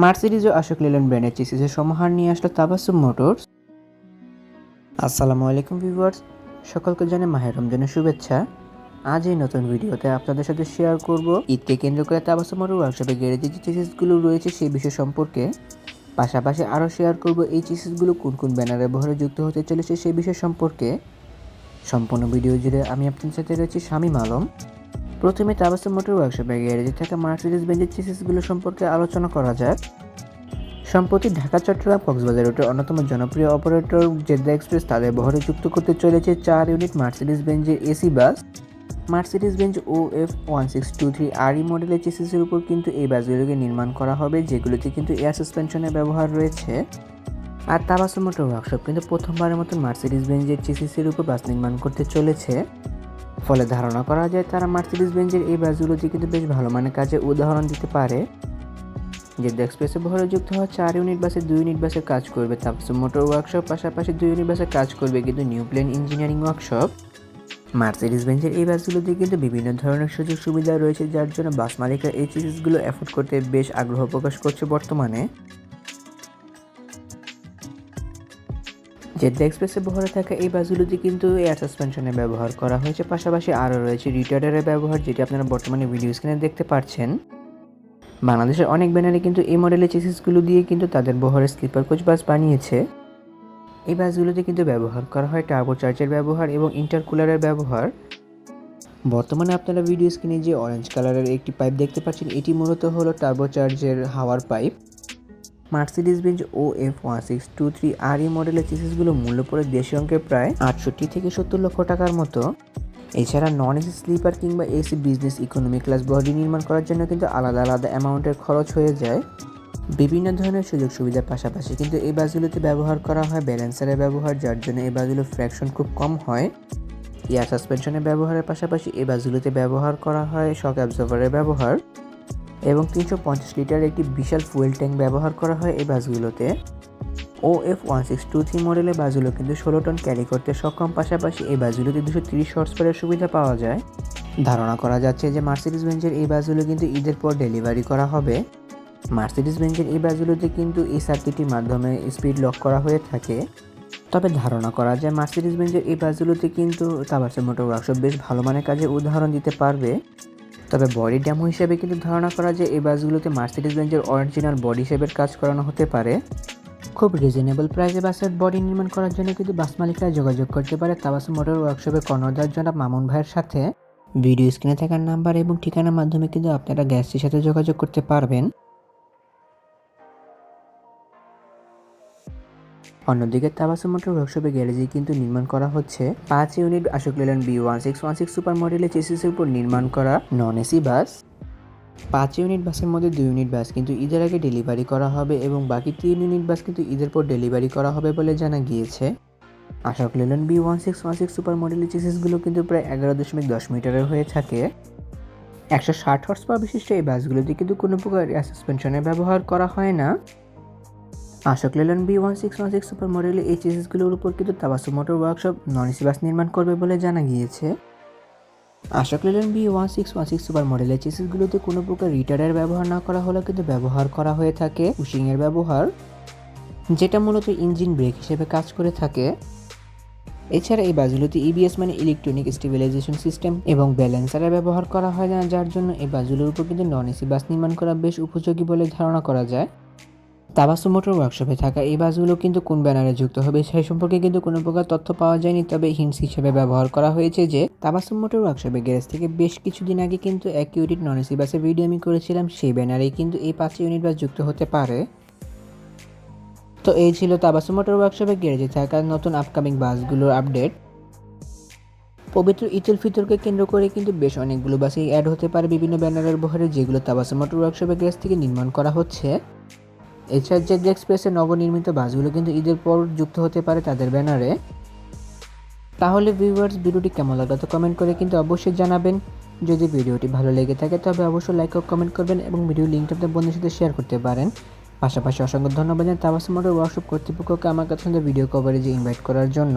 Mercedes ও Ashok Leyland ব্র্যান্ডের চেসিসের সমাহার নিয়ে আসলো তাবাসুম মোটরস। আসসালামু আলাইকুম ভিউয়ার্স, সকলকে জানে মাহের রমজানের শুভেচ্ছা। আজ এই নতুন ভিডিওতে আপনাদের সাথে শেয়ার করব ঈদকে কেন্দ্র করে তাবাসুম মোটর ওয়ার্কশপে গ্যারেজে যে চেসিসগুলো রয়েছে সেই বিষয় সম্পর্কে। পাশাপাশি আরও শেয়ার করব এই চেসিসগুলো কোন কোন ব্যানারে বহরে যুক্ত হতে চলেছে সেই বিষয় সম্পর্কে। সম্পূর্ণ ভিডিও জুড়ে আমি আপনাদের সাথে রয়েছি শামীম আলম। প্রথমে তাবাসুম মোটর ওয়ার্কশপে গ্যারেজে থাকা মার্সিডিস বেঞ্জের চেসিসগুলো সম্পর্কে আলোচনা করা যাক। সম্প্রতি ঢাকা, চট্টগ্রাম, কক্সবাজার রুটের অন্যতম জনপ্রিয় অপারেটর জেদ্দা এক্সপ্রেস তাদের বহরে যুক্ত করতে চলেছে চার ইউনিট মার্সিডিজ বেঞ্জের এসি বাস। মার্সিডিজ বেঞ্জ ও F one six two three RE মডেলের চেসিসের উপর কিন্তু এই বাসগুলোকে নির্মাণ করা হবে, যেগুলোতে কিন্তু এয়ার সাসপেনশনের ব্যবহার রয়েছে। আর তাবাসু মোটর ওয়ার্কশপ কিন্তু প্রথমবারের মতো মার্সিডিস বেঞ্জের চেসিসের উপর বাস নির্মাণ করতে চলেছে। ফলে ধারণা করা যায় তারা মার্সিডিজ বেঞ্জের এই বাসগুলোতে কিন্তু বেশ ভালো মানের কাজে উদাহরণ দিতে পারে। জেদ্দা এক্সপ্রেসে ভরে যুক্ত হওয়া চার ইউনিট বাসে দুই ইউনিট বাসে কাজ করবে তাপসু মোটর ওয়ার্কশপ পাশাপাশি দুই ইউনিট বাসে কাজ করবে কিন্তু new plane engineering workshop Mercedes বেঞ্জের এই বাসগুলোতে কিন্তু বিভিন্ন ধরনের সুযোগ সুবিধা রয়েছে, যার জন্য বাস মালিকরা এই চিজগুলো অ্যাফোর্ড করতে বেশ আগ্রহ প্রকাশ করছে বর্তমানে। জেদ্দা এক্সপ্রেসে বহরে থাকা এই বাসগুলোতে কিন্তু এয়ার সাসপেনশনের ব্যবহার করা হয়েছে। পাশাপাশি আরও রয়েছে রিটার্ডারের ব্যবহার, যেটি আপনারা বর্তমানে ভিডিও স্ক্রিনে দেখতে পাচ্ছেন বাংলাদেশের অনেক ব্যানারে কিন্তু এই মডেলের চেসিসগুলো দিয়ে কিন্তু তাদের বহরের স্লিপার কোচ বাস বানিয়েছে। এই বাসগুলোতে কিন্তু ব্যবহার করা হয় টার্বো চার্জের ব্যবহার এবং ইন্টারকুলারের ব্যবহার। বর্তমানে আপনারা ভিডিও স্ক্রিনে যে অরেঞ্জ কালারের একটি পাইপ দেখতে পাচ্ছেন, এটি মূলত হলো টার্বো চার্জের হাওয়ার pipe Mercedes Benz O F one six two three আর এই মডেলের চেসিসগুলো মূল্য পড়ে দেশীয় অঙ্কের প্রায় আটষট্টি থেকে সত্তর লক্ষ টাকার মতো। এছাড়া নন এসি স্লিপার কিংবা AC business economy class body নির্মাণ করার জন্য কিন্তু আলাদা আলাদা অ্যামাউন্টের খরচ হয়ে যায়। বিভিন্ন ধরনের সুযোগ সুবিধার পাশাপাশি কিন্তু এই বাসগুলোতে ব্যবহার করা হয় ব্যালেন্সারের ব্যবহার, যার জন্য এই বাসগুলোর ফ্র্যাকশন খুব কম হয়। এয়ার সাসপেনশনের ব্যবহারের পাশাপাশি এই বাসগুলোতে ব্যবহার করা হয় শক অ্যাবজর্ভারের ব্যবহার। এবং তিনশো পঞ্চাশ লিটার একটি বিশাল ফুয়েল ট্যাঙ্ক ব্যবহার করা হয় এই বাসগুলোতে। O F one six two three মডেলের বাসগুলো কিন্তু ষোলো টন ক্যারি করতে সক্ষম পাশাপাশি এই বাসগুলোতে দুশো তিরিশ হর্স পাওয়ারের সুবিধা পাওয়া যায়। ধারণা করা যাচ্ছে যে মার্সিডিস বেঞ্চের এই বাসগুলো কিন্তু ঈদের পর ডেলিভারি করা হবে। মার্সিডিজ বেঞ্চের এই বাসগুলোতে কিন্তু এই সার্কিটটির মাধ্যমে স্পিড লক করা হয়ে থাকে। তবে ধারণা করা যায় মার্সিডিস বেঞ্চের এই বাসগুলোতে কিন্তু তাবারসে মোটর ওয়ার্কশপ বেশ ভালো মানের কাজে উদাহরণ দিতে পারবে। তবে বডি ড্যামো হিসেবে কিন্তু ধারণা করা যায় এই বাসগুলোতে মার্সিডিস বেঞ্জের অরিজিনাল বডি শেপের কাজ করানো হতে পারে। খুব রিজনেবল প্রাইসে বাসের বডি নির্মাণ করার জন্য কিন্তু বাস মালিকরা যোগাযোগ করতে পারে তাবাস মোটর ওয়ার্কশপে কর্ণদার জনাব মামুন ভাইয়ের সাথে। ভিডিও স্ক্রিনে থাকার নাম্বার এবং ঠিকানার মাধ্যমে কিন্তু আপনারা গ্যাসটির সাথে যোগাযোগ করতে পারবেন। অন্যদিকে তাবাসু মোটর ওয়ার্কশপে গ্যারেজে কিন্তু নির্মাণ করা হচ্ছে পাঁচ unit Ashok Leyland B one six one six super মডেলের চেসিসের উপর নির্মাণ করা নন এসি বাস। পাঁচ ইউনিট বাসের মধ্যে দুই ইউনিট বাস কিন্তু ঈদের আগে ডেলিভারি করা হবে এবং বাকি তিন ইউনিট বাস কিন্তু ঈদের পর ডেলিভারি করা হবে বলে জানা গিয়েছে। Ashok Leyland B one six one six super মডেলের চেসিসগুলো কিন্তু প্রায় এগারো দশমিক দশ মিটারের হয়ে থাকে। একশো ষাট হর্স পাওয়ার বিশিষ্ট এই বাসগুলোতে কিন্তু কোনো প্রকার সাসপেনশনের ব্যবহার করা হয় না। Ashok Leyland B one six one six super মডেলের এই চেসিসগুলোর উপর কিন্তু তাবাসু motor workshop non AC bus নির্মাণ করবে বলে জানা গিয়েছে। Ashok Leyland B one six one six super মডেলের চেসিসগুলোতে কোনো প্রকার রিটার্ডের ব্যবহার না করা হলেও কিন্তু ব্যবহার করা হয়ে থাকে, পুশিংয়ের ব্যবহার, যেটা মূলত ইঞ্জিন ব্রেক হিসেবে কাজ করে থাকে। এছাড়া এই বাসগুলোতে ইবিএস মানে ইলেকট্রনিক স্টেবিলাইজেশন সিস্টেম এবং ব্যালেন্সারের ব্যবহার করা হয় না যার জন্য এই বাসগুলোর উপর কিন্তু নন এসি বাস নির্মাণ করা বেশ উপযোগী বলে ধারণা করা যায়। তাবাসু মোটর ওয়ার্কশপে থাকা এই বাসগুলো কিন্তু কোন ব্যানারে যুক্ত হবে সেই সম্পর্কে কিন্তু কোনো প্রকার তথ্য পাওয়া যায়নি, তবে হিন্টস হিসেবে ব্যবহার করা হয়েছে যে তাবাসু মোটর ওয়ার্কশপে গ্যারেজ থেকে বেশ কিছুদিন আগে কিন্তু এক ইউনিট নন এসি বাসের ভিডিও আমি করেছিলাম, সেই ব্যানারেই কিন্তু এই পাঁচ ইউনিট বাস যুক্ত হতে পারে। তো এই ছিল তাবাসু মোটর ওয়ার্কশপে গ্যারেজে থাকা নতুন আপকামিং বাসগুলোর আপডেট পবিত্র ঈদুল ফিতরকে কেন্দ্র করে কিন্তু বেশ অনেকগুলো বাসই অ্যাড হতে পারে বিভিন্ন ব্যানারের বহরে যেগুলো তাবাসু মোটর ওয়ার্কশপের গ্যারেজ থেকে নির্মাণ করা হচ্ছে। এছাড়া জেড এক্সপ্রেসের নবনির্মিত বাসগুলো কিন্তু ঈদের পর যুক্ত হতে পারে তাদের ব্যানারে। তাহলে ভিউয়ার্স ভিডিওটি কেমন লাগল তো কমেন্ট করে কিন্তু অবশ্যই জানাবেন। যদি ভিডিওটি ভালো লেগে থাকে তবে অবশ্যই লাইক ও কমেন্ট করবেন এবং ভিডিও লিঙ্কটা আপনার বন্ধুদের সাথে শেয়ার করতে পারেন। পাশাপাশি অসংখ্য ধন্যবাদ জানাই তাবাসু মোটর ওয়ার্কশপ কর্তৃপক্ষকে আমার কাছে ভিডিও কভারেজে ইনভাইট করার জন্য।